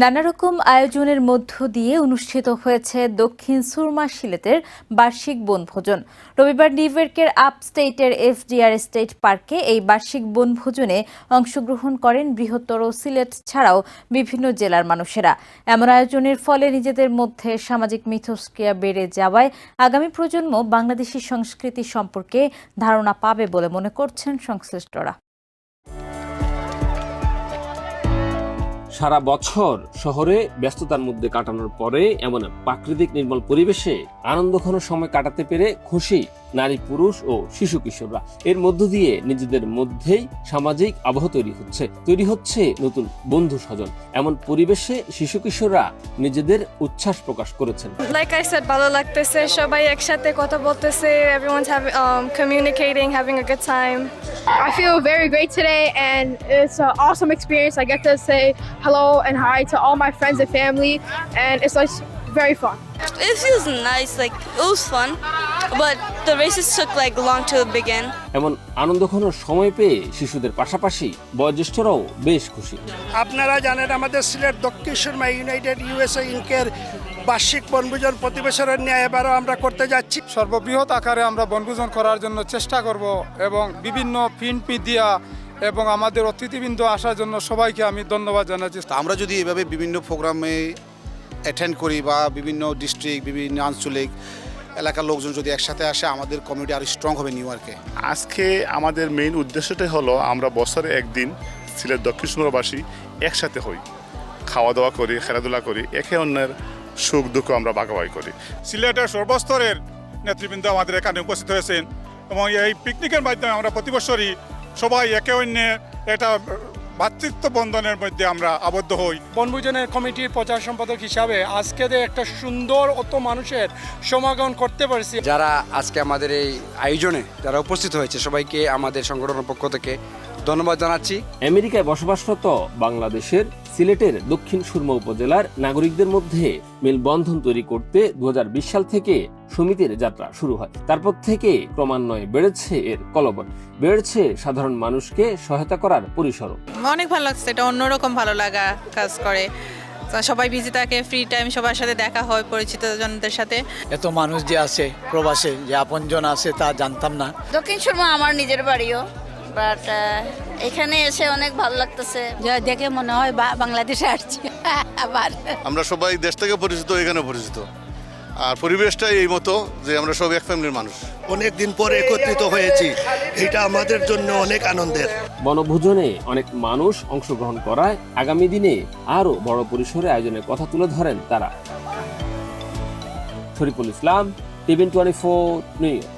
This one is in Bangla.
নানা রকম আয়োজনের মধ্য দিয়ে অনুষ্ঠিত হয়েছে দক্ষিণ সুরমা সিলেটের বার্ষিক বনভোজন রবিবার নিউইয়র্কের আপস্টেটের এফডিআর স্টেট পার্কে এই বার্ষিক বনভোজনে অংশগ্রহণ করেন বৃহত্তর সিলেট ছাড়াও বিভিন্ন জেলার মানুষেরা। এমন আয়োজনের ফলে নিজেদের মধ্যে সামাজিক মিথস্ক্রিয়া বেড়ে যাওয়ায় আগামী প্রজন্ম বাংলাদেশি সংস্কৃতি সম্পর্কে ধারণা পাবে বলে মনে করছেন সংশ্লিষ্টরা। সারা বছর শহরে ব্যস্ততার মধ্যে কাটানোর পরে এমন প্রাকৃতিক নির্মল পরিবেশে আনন্দঘন সময় কাটাতে পেরে খুশি নারী পুরুষ ও শিশু কিশোররা। এর মধ্য দিয়ে নিজেদের মধ্যেই সামাজিক আবহ তৈরি হচ্ছে। তৈরি হচ্ছে নতুন বন্ধু স্বজন। এমন পরিবেশে শিশু কিশোররা নিজেদের উচ্ছ্বাস প্রকাশ করেছেন। লাইক আই সেড ভালো লাগতেছে। সবাই একসাথে কথা বলতেছে। Everyone have communicating having a good time I and it's a awesome I get hello and hi friends and family and it's very fun It feels nice, like it was fun, but the races took like long to begin. এমন আনন্দঘন সময় পেয়ে শিশুদের পাশাপাশি বয়োজ্যেষ্ঠরাও বেশ খুশি। আপনারা জানেন আমাদের সিলেট দক্ষিণ সুরমা ইউনাইটেড ইউএসএ ইনকের বার্ষিক বনভোজন প্রতি বছরের ন্যায় এবারও আমরা করতে যাচ্ছি। সর্ববৃহৎ আকারে আমরা বনভোজন করার জন্য চেষ্টা করব এবং বিভিন্ন পিনপি দিয়া এবং আমাদের অতিথিবৃন্দ আসার জন্য সবাইকে আমি ধন্যবাদ জানাচ্ছি। আমরা যদি এভাবে বিভিন্ন প্রোগ্রামে অ্যাটেন্ড করি বা বিভিন্ন ডিস্ট্রিক্ট বিভিন্ন আঞ্চলিক এলাকার লোকজন যদি একসাথে আসে আমাদের কমিউনিটি আরও স্ট্রং হবে নিউ ইয়র্কে আজকে আমাদের মেইন উদ্দেশ্যটাই হলো আমরা বছরে একদিন সিলেট দক্ষিণ সুন্দরবাসী একসাথে হই। খাওয়া দাওয়া করি খেলাধুলা করি একে অন্যের সুখ দুঃখ আমরা ভাগাভাগি করি। সিলেটের সর্বস্তরের নেতৃবৃন্দ আমাদের এখানে উপস্থিত হয়েছেন এবং এই পিকনিকের মাধ্যমে আমরা প্রতি বছরই সবাই একে অন্যের একটা ভাতৃত্ব বন্ধনের মধ্যে আমরা আবদ্ধ হই। বনভোজনের কমিটির প্রচার সম্পাদক হিসাবে আজকে যে একটা সুন্দর অত মানুষের সমাগম করতে পারছি। যারা আজকে আমাদের এই আয়োজনে যারা উপস্থিত হয়েছে সবাইকে আমাদের সংগঠনের পক্ষ থেকে ধন্যবাদ জানাচ্ছি। আমেরিকায় বসবাসরত বাংলাদেশের সিলেটের দক্ষিণ সুরমা উপজেলার নাগরিকদের মধ্যে মেলবন্ধন তৈরি করতে দু হাজার বিশ সাল থেকে সমিতির যাত্রা শুরু হয়। তারপর থেকে ক্রমান্বয়ে বেড়েছে এর কলবন বেড়েছে সাধারণ মানুষকে সহায়তা করার পরিসরও। অনেক ভালো লাগছে এটা অন্যরকম ভালো লাগা কাজ করে। তো সবাই বিজি থাকে ফ্রি টাইম সবার সাথে দেখা হয় পরিচিত জনদের সাথে। এত মানুষ যে আছে প্রবাসে যে আপনজন আছে তা জানতাম না। দক্ষিণ সুরমা আমার নিজের বাড়িও বাট এখানে এসে অনেক ভালো লাগতেছে। দেখে মনে হয় বাংলাদেশে আসছি। আবার। আমরা সবাই দেশ থেকে পরিচিত এখানে পরিচিত। আর পরিবেশটাই এই মতো যে আমরা সব এক ফ্যামিলির মানুষ। অনেক দিন পর একত্রিত হয়েছি। এটা আমাদের জন্য অনেক আনন্দের। বনভোজনে অনেক মানুষ অংশগ্রহণ করায় আগামী দিনে আরও বড় পরিসরে আয়োজনের কথা তুলে ধরেন তারা। Shariful Islam TVN twenty four New York.